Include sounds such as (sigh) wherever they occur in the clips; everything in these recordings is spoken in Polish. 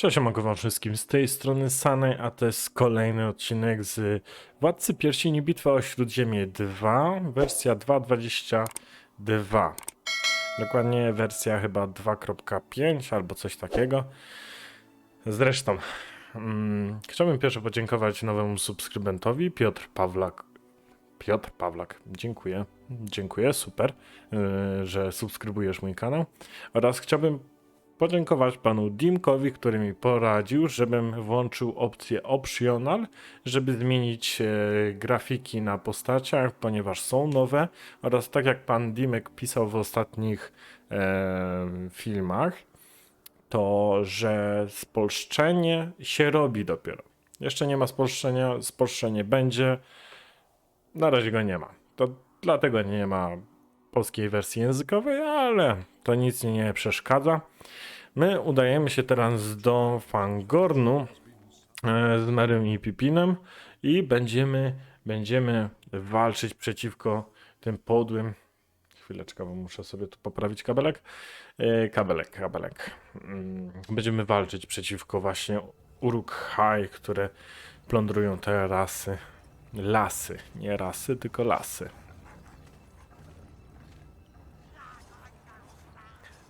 Cześć, mogę wam wszystkim z tej strony Sanej, a to jest kolejny odcinek z Władcy Pierścieni Bitwa o Śródziemie 2, wersja 2.22. Dokładnie wersja chyba 2.5 albo coś takiego. Zresztą, mm, chciałbym pierwsze podziękować nowemu subskrybentowi, Piotr Pawlak. Piotr Pawlak, dziękuję. Dziękuję, super, yy, że subskrybujesz mój kanał. Oraz chciałbym podziękować panu Dimkowi, który mi poradził, żebym włączył opcję optional, żeby zmienić e, grafiki na postaciach, ponieważ są nowe oraz tak jak pan Dimek pisał w ostatnich e, filmach, to że spolszczenie się robi dopiero. Jeszcze nie ma spolszczenia, spolszczenie będzie. Na razie go nie ma. To dlatego nie ma polskiej wersji językowej, ale to nic nie przeszkadza. My udajemy się teraz do Fangornu e, z Merym i Pipinem i będziemy, będziemy walczyć przeciwko tym podłym. Chwileczkę, bo muszę sobie tu poprawić kabelek. E, Kabelek, kabelek. Mm, Będziemy walczyć przeciwko właśnie Uruk-hai, które plądrują te rasy. Lasy, nie rasy, tylko lasy.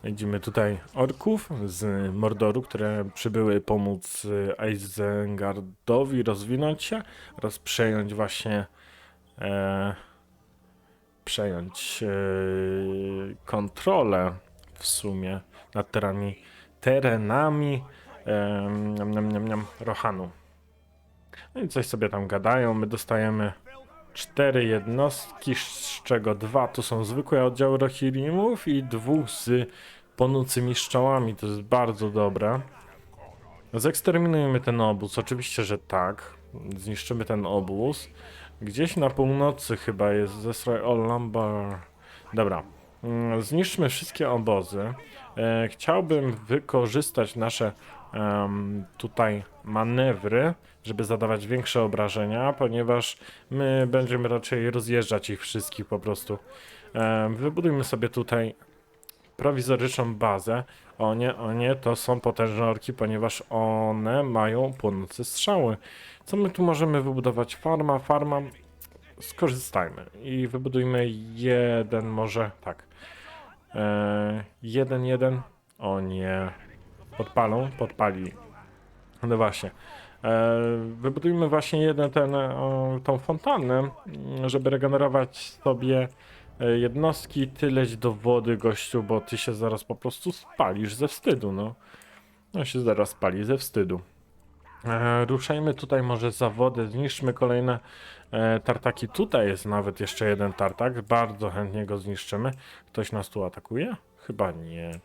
Widzimy tutaj orków z Mordoru, które przybyły pomóc y, Isengardowi rozwinąć się oraz przejąć właśnie e, przejąć e, kontrolę w sumie nad terenami, terenami e, niam, niam, niam, Rohanu. No i coś sobie tam gadają. My dostajemy cztery jednostki, z czego dwa to są zwykłe oddziały Rohirrimów i dwóch z płonącymi szczałami. To jest bardzo dobre. Zeksterminujemy ten obóz. Oczywiście, że tak. Zniszczymy ten obóz. Gdzieś na północy chyba jest Destroy All Lumber. Dobra. Mm, Zniszczmy wszystkie obozy. E, chciałbym wykorzystać nasze em, tutaj manewry, żeby zadawać większe obrażenia, ponieważ my będziemy raczej rozjeżdżać ich wszystkich po prostu. Em, wybudujmy sobie tutaj prowizoryczną bazę. O nie, o nie, to są potężne orki, ponieważ one mają płonące strzały. Co my tu możemy wybudować? Farma, farma. Skorzystajmy i wybudujmy jeden, może tak. Eee, jeden, jeden. O nie. Podpalą, podpali. No właśnie. Eee, wybudujmy właśnie jeden ten, o, tą fontannę, żeby regenerować sobie e, jednostki. Ty leć do wody, gościu, bo ty się zaraz po prostu spalisz ze wstydu, no. No się zaraz spali ze wstydu. E, ruszajmy tutaj może za wodę, zniszczmy kolejne e, tartaki. Tutaj jest nawet jeszcze jeden tartak, bardzo chętnie go zniszczymy. Ktoś nas tu atakuje? Chyba nie.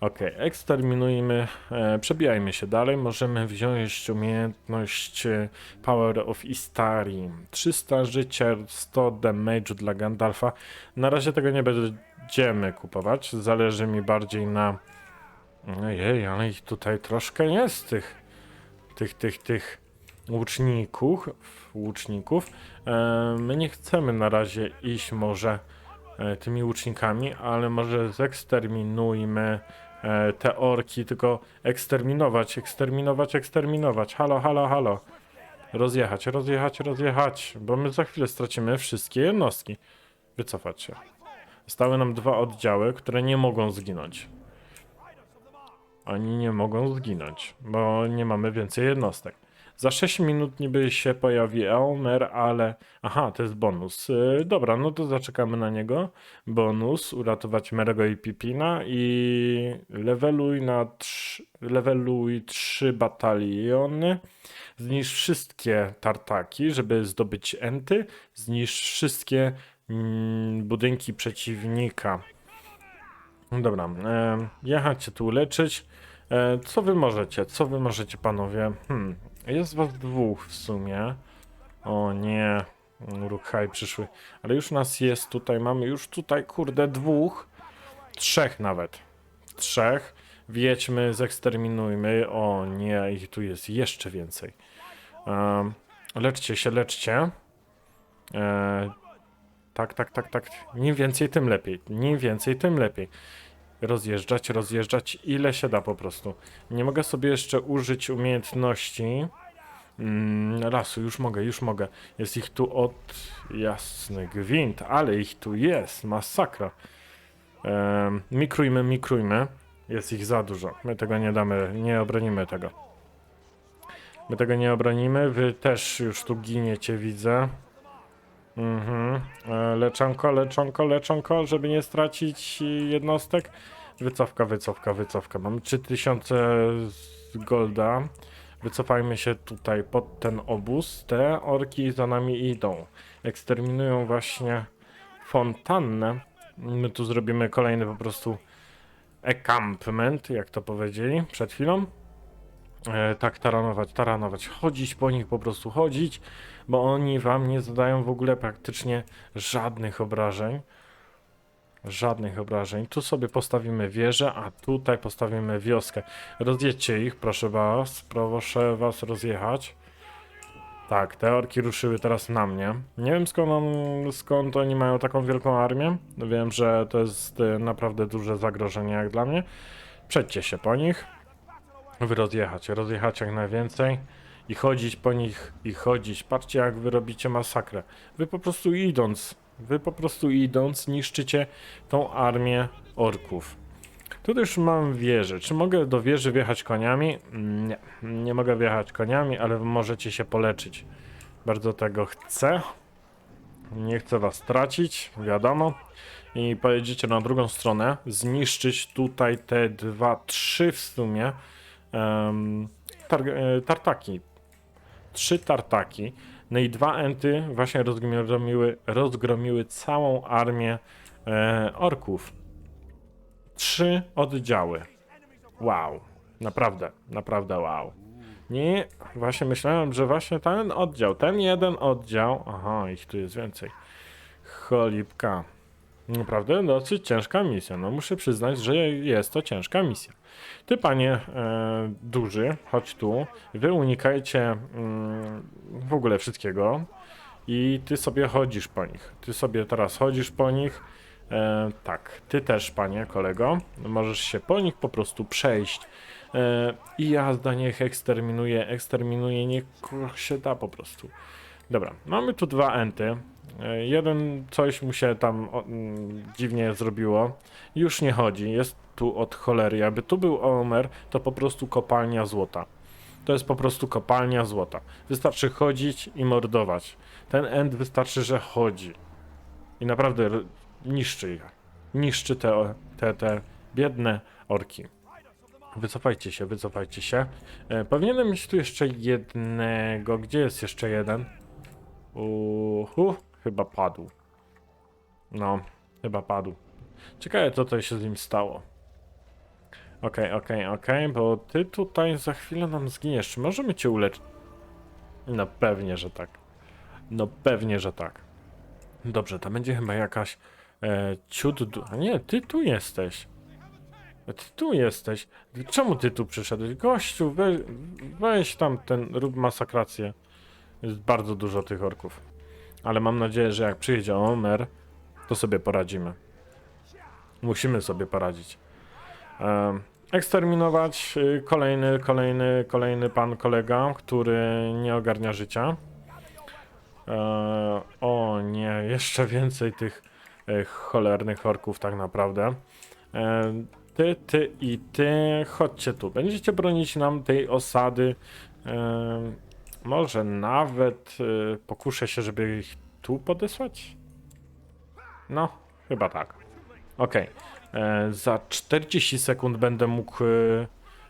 Okej, eksterminujmy, e, przebijajmy się dalej. Możemy wziąć umiejętność e, Power of Istari. 300 życia, 100 damage dla Gandalfa. Na razie tego nie będziemy kupować. Zależy mi bardziej na... Ojej, ale ich tutaj troszkę jest tych tych, tych, tych łuczników, łuczników. E, my nie chcemy na razie iść może e, tymi łucznikami, ale może zeksterminujmy te orki, tylko eksterminować, eksterminować, eksterminować. Halo, halo, halo. Rozjechać, rozjechać, rozjechać, bo my za chwilę stracimy wszystkie jednostki. Wycofać się. Zostały nam dwa oddziały, które nie mogą zginąć. Oni nie mogą zginąć, bo nie mamy więcej jednostek. Za 6 minut niby się pojawi Elmer, ale... Aha, to jest bonus. Yy, dobra, no to zaczekamy na niego. Bonus, uratować Merego i Pipina i leveluj na 3, leveluj 3 bataliony. Zniszcz wszystkie tartaki, żeby zdobyć enty. Zniszcz wszystkie mm, budynki przeciwnika. Dobra, e, jechać się tu leczyć. E, co wy możecie? Co wy możecie, panowie? Hmm, jest was dwóch w sumie. O nie, Rukhaj przyszły. Ale już nas jest tutaj, mamy już tutaj, kurde, dwóch. Trzech nawet. Trzech. Wiedźmy, zeksterminujmy. O nie, ich tu jest jeszcze więcej. Um, leczcie się, leczcie. E, tak, tak, tak, tak. Im więcej, tym lepiej. Im więcej, tym lepiej. Rozjeżdżać, rozjeżdżać ile się da po prostu. Nie mogę sobie jeszcze użyć umiejętności mm, lasu, już mogę, już mogę. Jest ich tu od jasny gwint, ale ich tu jest, masakra. Em, mikrujmy, mikrujmy. Jest ich za dużo. My tego nie damy, nie obronimy tego. My tego nie obronimy. Wy też już tu giniecie, widzę. Mhm. E, Leczonko, leczonko, leczonko, żeby nie stracić jednostek. Wycofka, wycofka, wycofka. Mamy 3000 z golda. Wycofajmy się tutaj pod ten obóz. Te orki za nami idą. Eksterminują właśnie fontannę. My tu zrobimy kolejny po prostu encampment, jak to powiedzieli przed chwilą. E, tak, taranować, taranować, chodzić po nich, po prostu chodzić, bo oni wam nie zadają w ogóle praktycznie żadnych obrażeń. Żadnych obrażeń. Tu sobie postawimy wieżę, a tutaj postawimy wioskę. Rozjedźcie ich, proszę was, proszę was rozjechać. Tak, te orki ruszyły teraz na mnie. Nie wiem skąd, on, skąd oni mają taką wielką armię. Wiem, że to jest e, naprawdę duże zagrożenie jak dla mnie. Przejdźcie się po nich. Wy rozjechać, rozjechać jak najwięcej. I chodzić po nich, i chodzić. Patrzcie jak wy robicie masakrę. Wy po prostu idąc, wy po prostu idąc niszczycie tą armię orków. Tu już mam wieżę. Czy mogę do wieży wjechać koniami? Mm, Nie, nie mogę wjechać koniami, ale możecie się poleczyć. Bardzo tego chcę. Nie chcę was tracić, wiadomo. I pojedziecie na drugą stronę, zniszczyć tutaj te dwa, trzy w sumie em, tar e, tartaki. Trzy tartaki. No i dwa enty właśnie rozgromiły, rozgromiły całą armię e, orków. Trzy oddziały. Wow. Naprawdę, naprawdę wow. Nie, właśnie myślałem, że właśnie ten oddział, ten jeden oddział. Aha, ich tu jest więcej. Cholipka. Naprawdę dosyć ciężka misja. No muszę przyznać, że jest to ciężka misja. Ty, panie e, duży, chodź tu. Wy unikajcie mm, w ogóle wszystkiego. I ty sobie chodzisz po nich. Ty sobie teraz chodzisz po nich. E, tak, ty też, panie kolego. Możesz się po nich po prostu przejść. E, I jazda niech eksterminuje, eksterminuje, niech się da po prostu. Dobra, mamy tu dwa enty. E, Jeden coś mu się tam o, mm, dziwnie zrobiło. Już nie chodzi, jest tu od cholery. Jakby tu był Omer, to po prostu kopalnia złota. To jest po prostu kopalnia złota. Wystarczy chodzić i mordować. Ten end wystarczy, że chodzi. I naprawdę niszczy ich. Niszczy te, te, te biedne orki. Wycofajcie się, wycofajcie się. E, powinienem mieć tu jeszcze jednego. Gdzie jest jeszcze jeden? Uhu, chyba padł. No, chyba padł. Ciekawe, co to się z nim stało. Okej, okej, okej, bo ty tutaj za chwilę nam zginiesz. Czy możemy cię uleczyć? No pewnie, że tak. No pewnie, że tak. Dobrze, to będzie chyba jakaś e, ciut... A nie, ty tu jesteś. Ty tu jesteś. Czemu ty tu przyszedłeś? Gościu, we, weź tam ten, rób masakrację. Jest bardzo dużo tych orków. Ale mam nadzieję, że jak przyjedzie Omer, to sobie poradzimy. Musimy sobie poradzić. Eksterminować y, kolejny, kolejny, kolejny pan kolega, który nie ogarnia życia. E, o nie, jeszcze więcej tych e, cholernych orków tak naprawdę. E, ty, ty i ty, chodźcie tu. Będziecie bronić nam tej osady. E, może nawet e, pokuszę się, żeby ich tu podesłać? No, chyba tak. Okej. E, Za 40 sekund będę mógł e,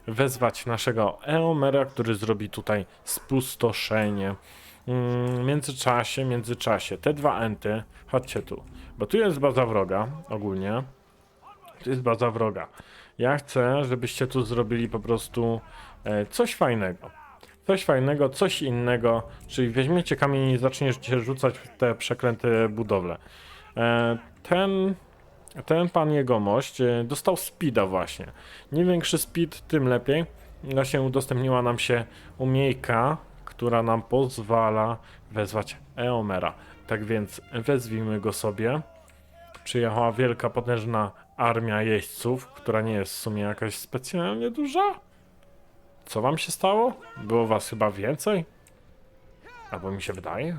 wezwać naszego Eomera, który zrobi tutaj spustoszenie. Mm, W międzyczasie, międzyczasie, te dwa enty, chodźcie tu, bo tu jest baza wroga ogólnie. Tu jest baza wroga. Ja chcę, żebyście tu zrobili po prostu e, coś fajnego. Coś fajnego, coś innego, czyli weźmiecie kamień i zaczniecie rzucać w te przeklęte budowle. E, ten, ten pan jegomość e, dostał speeda właśnie. Im większy speed, tym lepiej. Właśnie udostępniła nam się umiejka, która nam pozwala wezwać Eomera. Tak więc wezwijmy go sobie. Przyjechała wielka, potężna armia jeźdźców, która nie jest w sumie jakaś specjalnie duża? Co wam się stało? Było was chyba więcej? Albo mi się wydaje?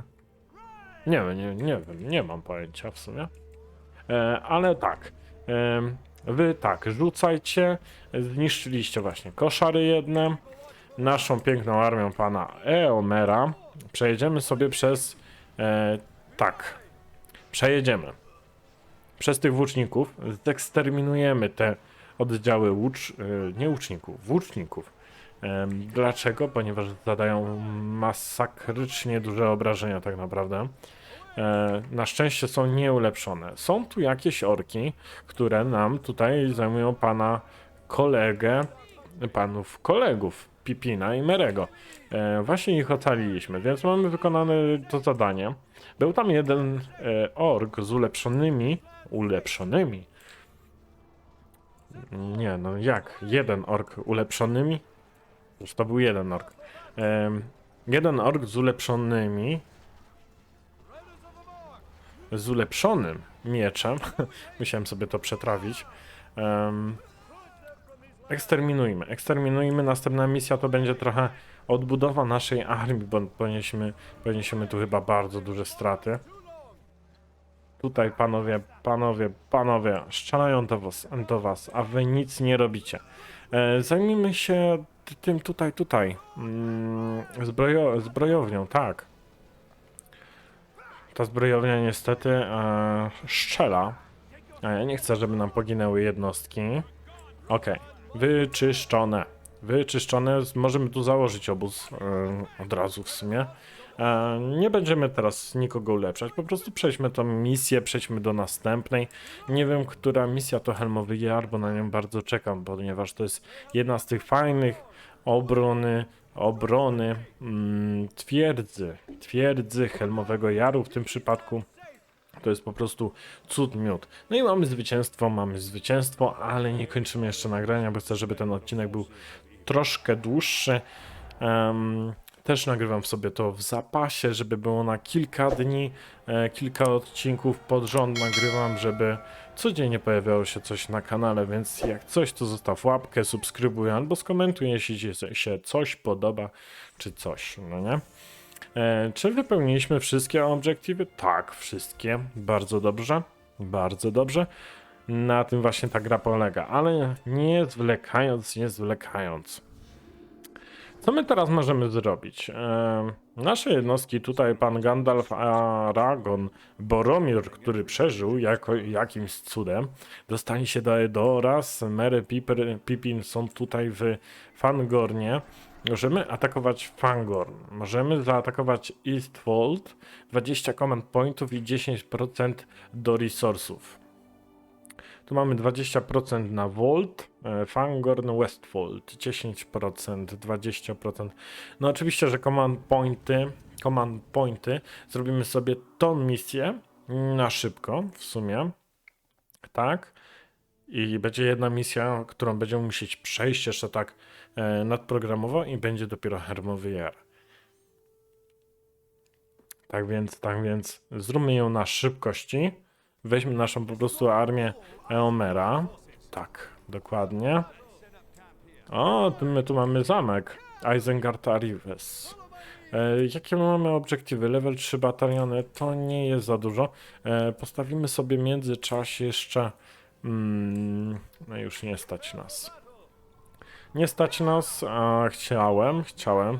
Nie wiem, nie, nie wiem, nie mam pojęcia w sumie. E, ale tak. em, wy tak, rzucajcie. Zniszczyliście właśnie koszary jedne. Naszą piękną armią pana Eomera. Przejedziemy sobie przez. E, tak. Przejedziemy. Przez tych włóczników. Zeksterminujemy te oddziały łucz, e, nie łuczników, włóczników. Dlaczego? Ponieważ zadają masakrycznie duże obrażenia tak naprawdę. E, Na szczęście są nieulepszone. Są tu jakieś orki, które nam tutaj zajmują pana kolegę, panów kolegów, Pipina i Merego. E, Właśnie ich ocaliliśmy, więc mamy wykonane to zadanie. Był tam jeden e, ork z ulepszonymi, ulepszonymi. Nie, no jak? Jeden ork ulepszonymi? Już to był jeden ork. Em, jeden ork z ulepszonymi. Z ulepszonym mieczem. (laughs) Musiałem sobie to przetrawić. Em, eksterminujmy. Eksterminujmy. Następna misja to będzie trochę odbudowa naszej armii, bo poniesiemy, poniesiemy tu chyba bardzo duże straty. Tutaj panowie, panowie, panowie, strzelają do was, do was, a wy nic nie robicie. E, zajmijmy się tym tutaj, tutaj. Mm, zbrojo, zbrojownią, tak. Ta zbrojownia niestety e, szczela. A ja nie chcę, żeby nam poginęły jednostki. Okej, wyczyszczone. Wyczyszczone, możemy tu założyć obóz e, od razu w sumie. E, nie będziemy teraz nikogo ulepszać, po prostu przejdźmy tą misję, przejdźmy do następnej. Nie wiem, która misja to Helmowy Jar, bo na nią bardzo czekam, ponieważ to jest jedna z tych fajnych obrony, obrony mm, twierdzy, twierdzy Helmowego Jaru w tym przypadku. To jest po prostu cud miód. No i mamy zwycięstwo, mamy zwycięstwo, ale nie kończymy jeszcze nagrania, bo chcę, żeby ten odcinek był troszkę dłuższy. Em, też nagrywam sobie to w zapasie, żeby było na kilka dni, e, kilka odcinków pod rząd nagrywam, żeby codziennie pojawiało się coś na kanale, więc jak coś, to zostaw łapkę, subskrybuj albo skomentuj, jeśli ci się coś podoba, czy coś, no nie? E, czy wypełniliśmy wszystkie obiektywy? Tak, wszystkie. Bardzo dobrze. Bardzo dobrze. Na tym właśnie ta gra polega, ale nie zwlekając, nie zwlekając. Co my teraz możemy zrobić? E, nasze jednostki, tutaj pan Gandalf, Aragon, Boromir, który przeżył jako, jakimś cudem, dostali się do Edoras, Mary Piper, Pippin są tutaj w Fangornie. Możemy atakować Fangorn, możemy zaatakować Eastfold, 20 command pointów i 10% do resursów. Tu mamy 20% na Volt, Fangorn, Westfold, 10%, 20%. No oczywiście, że command pointy, command pointy, zrobimy sobie tą misję na szybko w sumie, tak? I będzie jedna misja, którą będziemy musieć przejść jeszcze tak e, nadprogramowo i będzie dopiero Hermowy Jar. Tak więc, tak więc zróbmy ją na szybkości. Weźmy naszą po prostu armię Eomera. Tak, dokładnie. O, my tu mamy zamek. Isengard Arrives. E, jakie my mamy obiektywy? Level 3 bataliony to nie jest za dużo. E, postawimy sobie w międzyczasie jeszcze. Mm, no już nie stać nas. Nie stać nas, a chciałem, chciałem.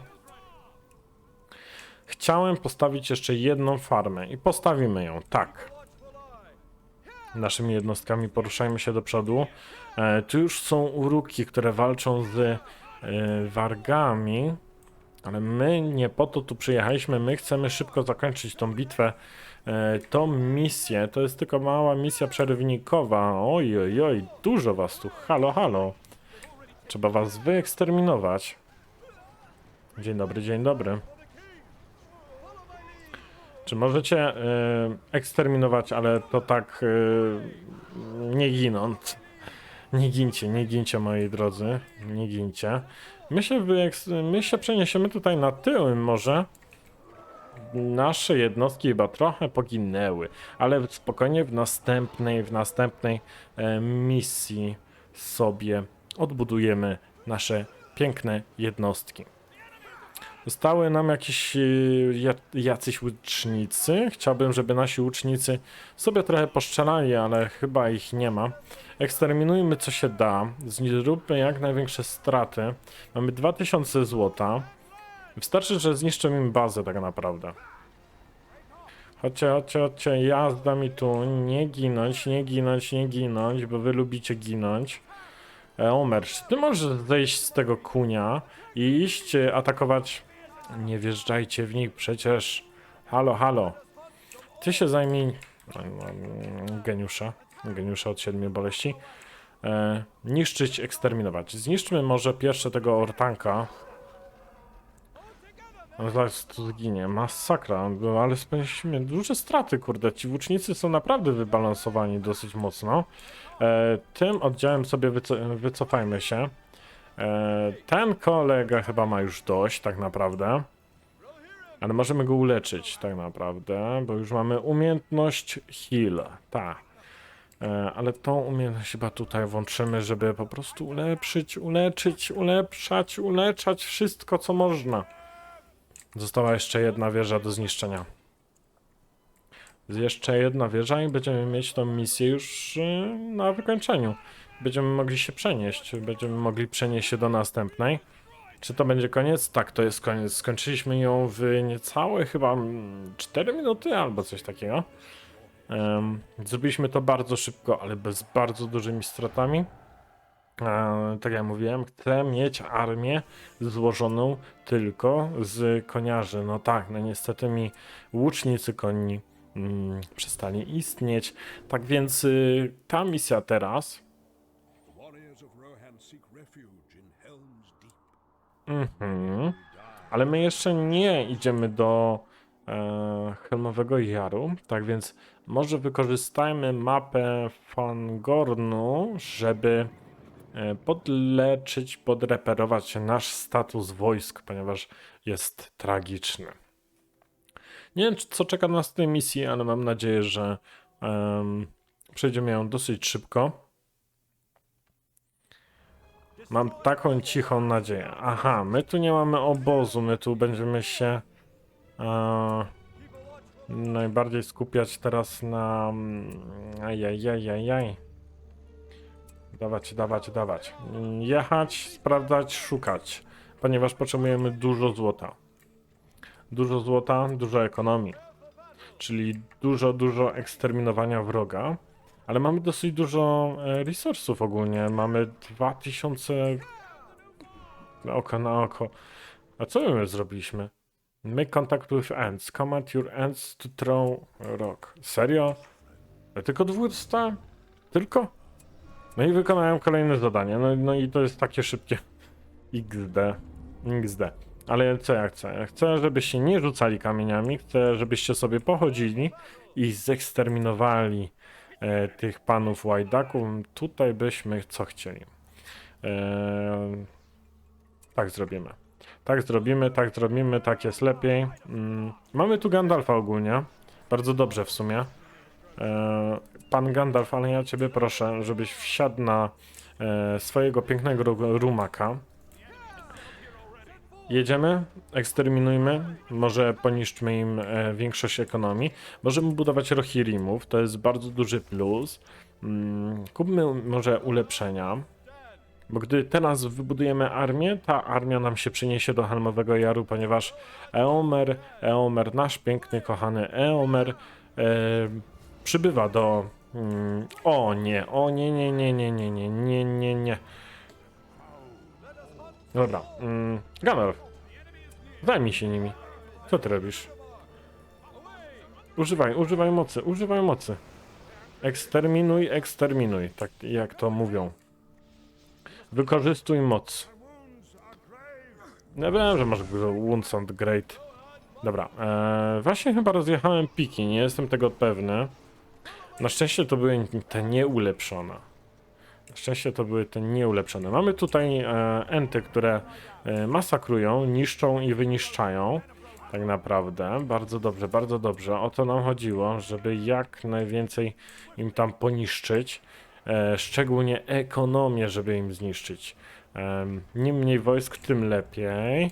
Chciałem postawić jeszcze jedną farmę i postawimy ją, tak. Naszymi jednostkami poruszajmy się do przodu. E, tu już są uruki, które walczą z e, wargami, ale my nie po to tu przyjechaliśmy. My chcemy szybko zakończyć tą bitwę. E, tą misję, to jest tylko mała misja przerywnikowa. Oj, oj, oj, dużo was tu. Halo, halo. Trzeba was wyeksterminować. Dzień dobry, dzień dobry. Czy możecie y, eksterminować, ale to tak y, nie ginąc. Nie gincie, nie gincie moi drodzy, nie gincie. My się, my się przeniesiemy tutaj na tyły może. nasze jednostki chyba trochę poginęły, ale spokojnie w następnej, w następnej e, misji sobie odbudujemy nasze piękne jednostki. Zostały nam jakieś ja- jacyś łucznicy. Chciałbym, żeby nasi łucznicy sobie trochę poszczelali, ale chyba ich nie ma. Eksterminujmy co się da. Zróbmy jak największe straty. Mamy 2000 złota. Wystarczy, że zniszczymy im bazę tak naprawdę. Chodźcie, chodźcie, chodźcie, jazda mi tu, nie ginąć, nie ginąć, nie ginąć, bo wy lubicie ginąć. E, Omer, ty możesz zejść z tego kunia i iść e, atakować? Nie wjeżdżajcie w nich przecież. Halo, halo. Ty się zajmij... Geniusza. Geniusza od siedmiu boleści. E, niszczyć, eksterminować. Zniszczmy może pierwsze tego ortanka. Zaraz tu zginie. Masakra, ale spędziliśmy duże straty, kurde. Ci włócznicy są naprawdę wybalansowani dosyć mocno. E, tym oddziałem sobie wyco wycofajmy się. E, ten kolega chyba ma już dość, tak naprawdę. Ale możemy go uleczyć, tak naprawdę, bo już mamy umiejętność heal. Tak. E, ale tą umiejętność chyba tutaj włączymy, żeby po prostu ulepszyć, uleczyć, ulepszać, uleczać wszystko, co można. Została jeszcze jedna wieża do zniszczenia. Jeszcze jedna wieża i będziemy mieć tą misję już y, na wykończeniu. Będziemy mogli się przenieść, będziemy mogli przenieść się do następnej. Czy to będzie koniec? Tak, to jest koniec. Skończyliśmy ją w niecałe chyba mm, 4 minuty albo coś takiego. Em, zrobiliśmy to bardzo szybko, ale bez bardzo dużymi stratami. E, tak jak mówiłem, chcę mieć armię złożoną tylko z koniarzy. No tak, no niestety mi łucznicy konni mm, przestali istnieć. Tak więc y, ta misja teraz Mhm. Ale my jeszcze nie idziemy do e, Helmowego Jaru, tak więc może wykorzystajmy mapę Fangornu, żeby e, podleczyć, podreperować nasz status wojsk, ponieważ jest tragiczny. Nie wiem, co czeka nas w tej misji, ale mam nadzieję, że em, przejdziemy ją dosyć szybko. Mam taką cichą nadzieję. Aha, my tu nie mamy obozu, my tu będziemy się e, najbardziej skupiać teraz na... mm, Ajajajajaj. Dawać, dawać, dawać. Jechać, sprawdzać, szukać, ponieważ potrzebujemy dużo złota. Dużo złota, dużo ekonomii. Czyli dużo, dużo eksterminowania wroga. Ale mamy dosyć dużo e, resursów ogólnie. Mamy 2000 na oko na oko. A co my zrobiliśmy? Make contact with ants. Command your ants to throw rock. Serio? Tylko 200? Tylko? No i wykonałem kolejne zadanie. No, no i to jest takie szybkie. XD. XD. Ale co ja chcę? Ja chcę, żebyście nie rzucali kamieniami. Chcę, żebyście sobie pochodzili i zeksterminowali tych panów łajdaków. Tutaj byśmy co chcieli. E, tak zrobimy. Tak zrobimy, tak zrobimy, tak jest lepiej. Mm, mamy tu Gandalfa ogólnie. Bardzo dobrze w sumie. E, pan Gandalf, ale ja ciebie proszę, żebyś wsiadł na e, swojego pięknego ru- rumaka. Jedziemy, eksterminujmy, może poniszczmy im e, większość ekonomii. Możemy budować rohirimów, to jest bardzo duży plus. Mm, kupmy może ulepszenia, bo gdy teraz wybudujemy armię, ta armia nam się przyniesie do Helmowego Jaru, ponieważ Eomer, Eomer, nasz piękny, kochany Eomer, e, przybywa do... Mm, o nie, o nie, nie, nie, nie, nie, nie, nie, nie, nie. Dobra, mm, Gandalf, zajmij się nimi. Co ty robisz? Używaj, używaj mocy, używaj mocy. Eksterminuj, eksterminuj, tak jak to mówią. Wykorzystuj moc. Ja wiem, że masz wounds and great. Dobra, e, właśnie chyba rozjechałem piki, nie jestem tego pewny. Na szczęście to były te nieulepszone. Szczęście to były te nieulepszone. Mamy tutaj e, enty, które e, masakrują, niszczą i wyniszczają. Tak naprawdę. Bardzo dobrze, bardzo dobrze. O to nam chodziło, żeby jak najwięcej im tam poniszczyć. E, szczególnie ekonomię, żeby im zniszczyć. Im mniej wojsk, tym lepiej.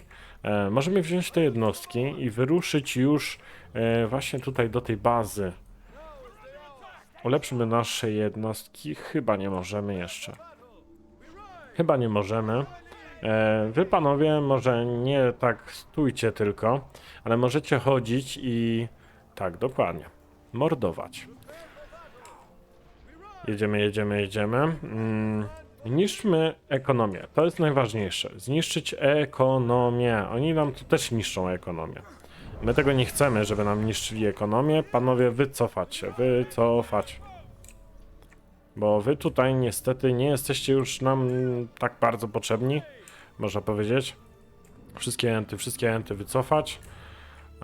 Możemy wziąć te jednostki i wyruszyć już właśnie tutaj do tej bazy. Ulepszymy nasze jednostki. Chyba nie możemy jeszcze. Chyba nie możemy. E, wy panowie może nie tak stójcie tylko, ale możecie chodzić i tak, dokładnie, mordować. Jedziemy, jedziemy, jedziemy. Mm, niszczmy ekonomię. To jest najważniejsze. Zniszczyć ekonomię. Oni nam tu też niszczą ekonomię. My tego nie chcemy, żeby nam niszczyli ekonomię. Panowie, wycofać się, wycofać. Bo wy tutaj niestety nie jesteście już nam tak bardzo potrzebni, można powiedzieć. Wszystkie enty, wszystkie enty wycofać.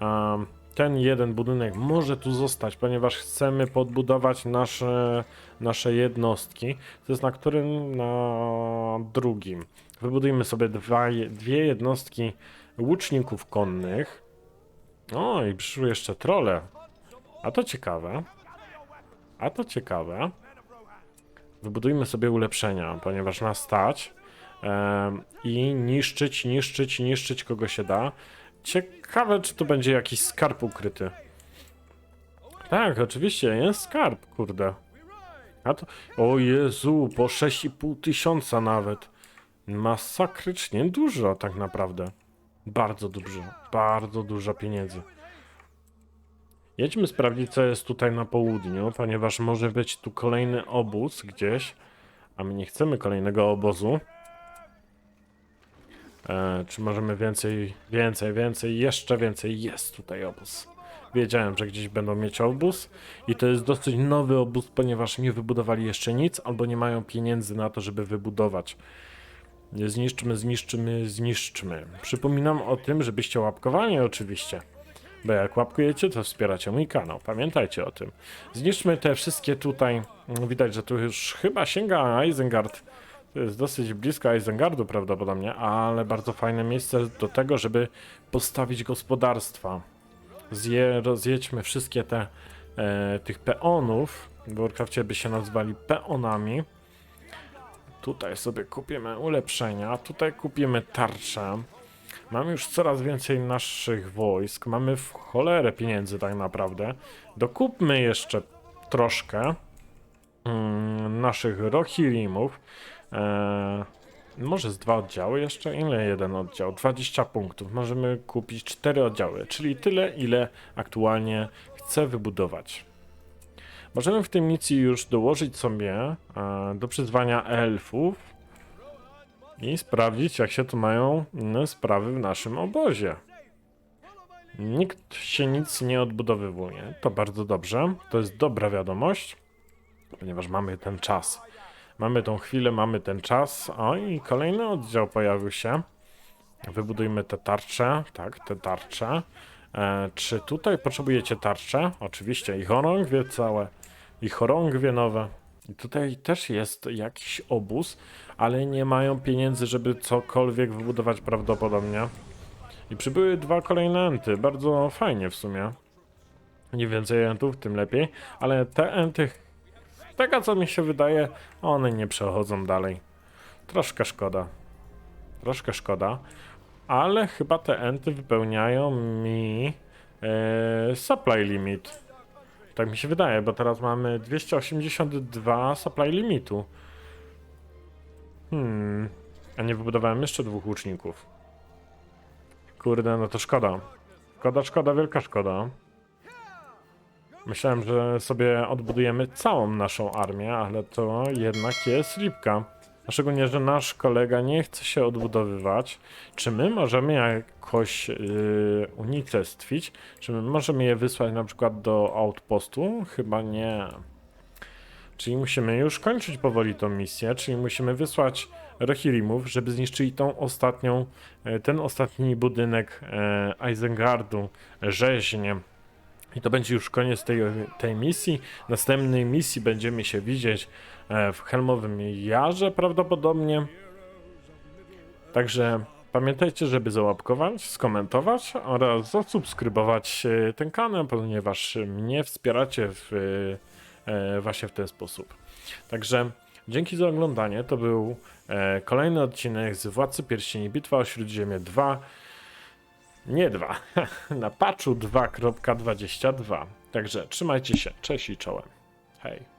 Um, ten jeden budynek może tu zostać, ponieważ chcemy podbudować nasze, nasze jednostki. To jest na którym? Na drugim. Wybudujmy sobie dwa, dwie jednostki łuczników konnych. O, i przyszły jeszcze trole. A to ciekawe. A to ciekawe. Wybudujmy sobie ulepszenia, ponieważ nas stać. Em, I niszczyć, niszczyć, niszczyć kogo się da. Ciekawe, czy tu będzie jakiś skarb ukryty. Tak, oczywiście, jest skarb, kurde. A to. O Jezu, po 6,5 tysiąca nawet. Masakrycznie dużo, tak naprawdę. Bardzo dużo, bardzo dużo pieniędzy. Jedźmy sprawdzić, co jest tutaj na południu, ponieważ może być tu kolejny obóz gdzieś, a my nie chcemy kolejnego obozu. E, czy możemy więcej, więcej, więcej, jeszcze więcej? Jest tutaj obóz. Wiedziałem, że gdzieś będą mieć obóz i to jest dosyć nowy obóz, ponieważ nie wybudowali jeszcze nic albo nie mają pieniędzy na to, żeby wybudować. Zniszczmy, zniszczymy, zniszczmy. Przypominam o tym, żebyście łapkowali oczywiście. Bo jak łapkujecie, to wspieracie mój kanał. Pamiętajcie o tym. Zniszczmy te wszystkie tutaj. Widać, że tu już chyba sięga Isengard. To jest dosyć blisko Isengardu prawdopodobnie, ale bardzo fajne miejsce do tego, żeby postawić gospodarstwa. Zje, rozjedźmy wszystkie te e, tych peonów. W Warcrafcie by się nazwali peonami. Tutaj sobie kupimy ulepszenia, tutaj kupimy tarczę. Mamy już coraz więcej naszych wojsk, mamy w cholerę pieniędzy tak naprawdę. Dokupmy jeszcze troszkę mm, naszych Rohirrimów. Eee, może z dwa oddziały jeszcze? Ile jeden oddział? 20 punktów. Możemy kupić cztery oddziały, czyli tyle, ile aktualnie chcę wybudować. Możemy w tej misji już dołożyć sobie e, do przyzwania elfów i sprawdzić, jak się tu mają sprawy w naszym obozie. Nikt się nic nie odbudowywuje. To bardzo dobrze. To jest dobra wiadomość, ponieważ mamy ten czas. Mamy tą chwilę, mamy ten czas. O, i kolejny oddział pojawił się. Wybudujmy te tarcze. Tak, te tarcze. E, czy tutaj potrzebujecie tarcze? Oczywiście. I chorągwie całe. I chorągwie nowe. I tutaj też jest jakiś obóz, ale nie mają pieniędzy, żeby cokolwiek wybudować prawdopodobnie. I przybyły dwa kolejne enty. Bardzo fajnie w sumie. Nie więcej entów, tym lepiej. Ale te enty, tego co mi się wydaje, one nie przechodzą dalej. Troszkę szkoda. Troszkę szkoda. Ale chyba te enty wypełniają mi e, supply limit. Tak mi się wydaje, bo teraz mamy 282 supply limitu. Hmm. A nie wybudowałem jeszcze dwóch łuczników. Kurde, no to szkoda. Szkoda, szkoda, wielka szkoda. Myślałem, że sobie odbudujemy całą naszą armię, ale to jednak jest lipka. A szczególnie, że nasz kolega nie chce się odbudowywać. Czy my możemy jakoś yy, unicestwić? Czy my możemy je wysłać na przykład do outpostu? Chyba nie. Czyli musimy już kończyć powoli tą misję, czyli musimy wysłać Rohirrimów, żeby zniszczyli tą ostatnią, e, ten ostatni budynek e, Isengardu, rzeźnie. I to będzie już koniec tej, tej misji. Następnej misji będziemy się widzieć e, w Helmowym Jarze prawdopodobnie. Także Pamiętajcie, żeby załapkować, skomentować oraz zasubskrybować e, ten kanał, ponieważ mnie wspieracie w, e, właśnie w ten sposób. Także dzięki za oglądanie. To był kolejny odcinek z Władcy Pierścieni Bitwa o Śródziemie 2. Nie 2. (laughs) Na patchu 2.22. Także trzymajcie się. Cześć i czołem. Hej.